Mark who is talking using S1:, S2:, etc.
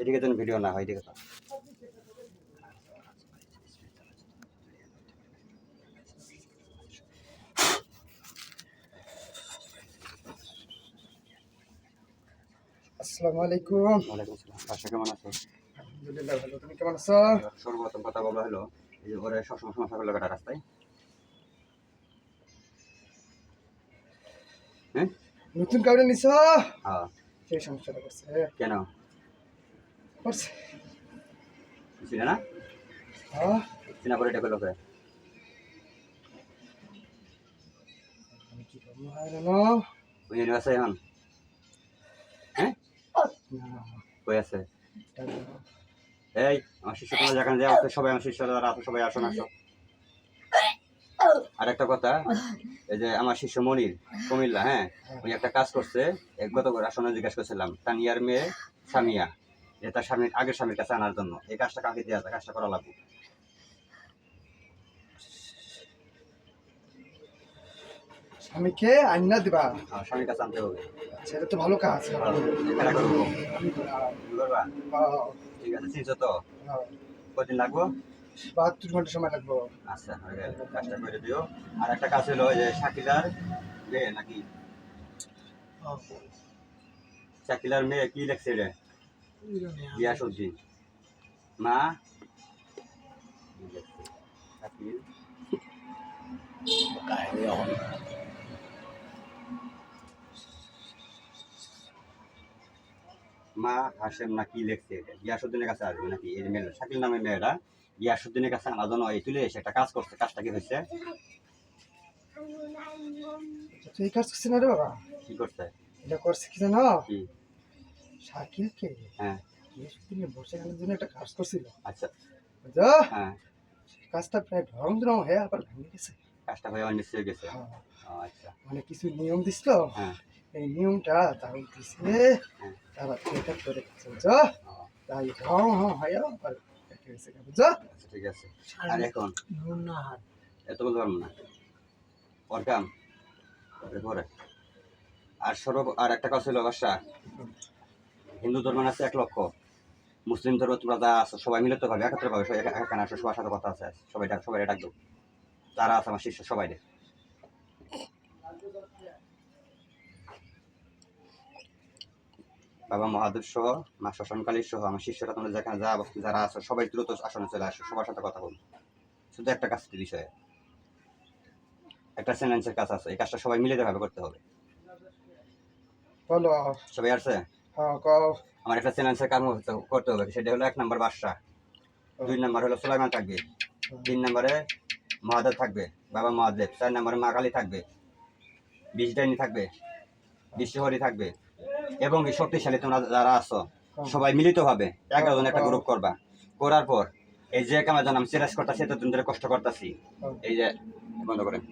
S1: এদিকে যেন ভিডিও না হয় এদিকে তো।
S2: আসসালামু আলাইকুম।
S1: ওয়ালাইকুম আসসালাম। বাসা কেমন আছো?
S2: আলহামদুলিল্লাহ ভালো তুমি কেমন আছো?
S1: সর্বপ্রথম কথা বলা হলো এই যে ওরা সবসময় সমস্যা করল কাটা রাস্তায়।
S2: নতুন কাউরে নিছ?
S1: হ্যাঁ
S2: সেই সমস্যাটা করছে।
S1: কেন?
S2: করছে।
S1: চিনে না
S2: হ্যাঁ
S1: চিনা করে
S2: কি? না
S1: আছে এখন। হ্যাঁ? কই আছে? এই আমার শিষ্য তোমরা যেখানে যাও আছে সবাই আমার সবাই আসুন আসো। আর একটা কথা এই যে আমার শিষ্য মনির কুমিল্লা হ্যাঁ? উনি একটা কাজ করছে গত আসনে জিজ্ঞাসা করছিলাম তানিয়ার মেয়ে সামিয়া যে তার স্বামীর আগের স্বামীর কাছে আনার জন্য এই কাজটা কাকে দেওয়া যায়? কাজটা করা লাগবে?
S2: স্বামীকে আইনা দিবা?
S1: আমার স্বামীর কাছে আনতে হবে।
S2: আচ্ছা তো ভালো কাজ।
S1: করব।
S2: হ্যাঁ,
S1: ঠিক আছে চিনছো তো?
S2: হ্যাঁ।
S1: কদিন লাগবো?
S2: বাহাত্তর ঘণ্টা সময় লাগবো।
S1: আচ্ছা কাজটা করে দিও। আর একটা কাজ হলো যে শাকিলার মেয়ে নাকি? শাকিলার মেয়ে কি লেখছে রে বিয়া সবজি। মা? শাকিল? মা হাসেম না কি লেখছে এটা? গিয়াসুদ্দিনের কাছে আসবে নাকি? এই যে মেয়ে শাকিল নামের মেয়েরা গিয়াসুদ্দিনের কাছে আনার জন্য এই তুলে এসে একটা কাজ করছে কাজটা কি হয়েছে?
S2: তুই এই কাজ করছিস না রে বাবা?
S1: কি করছে?
S2: এটা করছে কি জানো?
S1: কি?
S2: শাকিলকে।
S1: হ্যাঁ।
S2: বসে গেলার জন্য একটা কাজ করছিল।
S1: আচ্ছা।
S2: বুঝছ?
S1: হ্যাঁ।
S2: কাজটা প্রায় ঢং ঢং হয়ে আবার ভেঙে গেছে।
S1: কাজটা হয়ে অন্য হয়ে গেছে?
S2: হ্যাঁ,
S1: আচ্ছা।
S2: মানে কিছু নিয়ম দিছিল
S1: হ্যাঁ।
S2: এই নিয়মটা তার দিছে।
S1: হ্যাঁ।
S2: তারা এটা করে বুঝছ? তাই ঢং হয়ে আবার গেছে বুঝছ?
S1: আচ্ছা ঠিক আছে। আর এখন? এত বলতে পারব না। ওর কাম? পরে। আর সর্ব আর একটা কথা ছিল বাসা হিন্দু ধর্মের আছে এক লক্ষ? মুসলিম ধর্ম তোমরা যা আছো সবাই মিলে তো ভাবে একত্রে ভাবে সবাই একা- এখানে আসো সবার সাথে কথা আছে সবাই সবাই ডাকবো তারা যারা আছে আমার শিষ্য সবাই বাবা মহাদেব সহ মা শ্মশানকালী সহ আমার শিষ্যরা তোমরা যেখানে যা যারা আছো সবাই দ্রুত আসনে চলে আসো সবার সাথে কথা বলো। শুধু একটা কাজের বিষয়ে? একটা সেন্টেন্সের কাজ আছে এই কাজটা সবাই মিলে ভাবে করতে হবে।
S2: বলো।
S1: সবাই আসছে?
S2: হ্যাঁ
S1: আমার একটা সেন্টেন্সের কাজ করতে হবে সেটা হলো এক নম্বর বাদশা দুই নম্বর হলো সুলাইমান থাকবে। তিন নম্বরে মহাদেব থাকবে বাবা মহাদেব। চার নম্বরে মা কালী থাকবে। বিশ ডাইনি থাকবে বিশ্বহরি থাকবে। এবং এই শক্তিশালী তোমরা যারা আছো, সবাই মিলিত ভাবে একজন জন একটা গ্রুপ করবা। করার পর এই যে কামে জানাম সিরাজ করতেছি এত ধরে কষ্ট করতেছি। এই যে, বন্ধ করেন।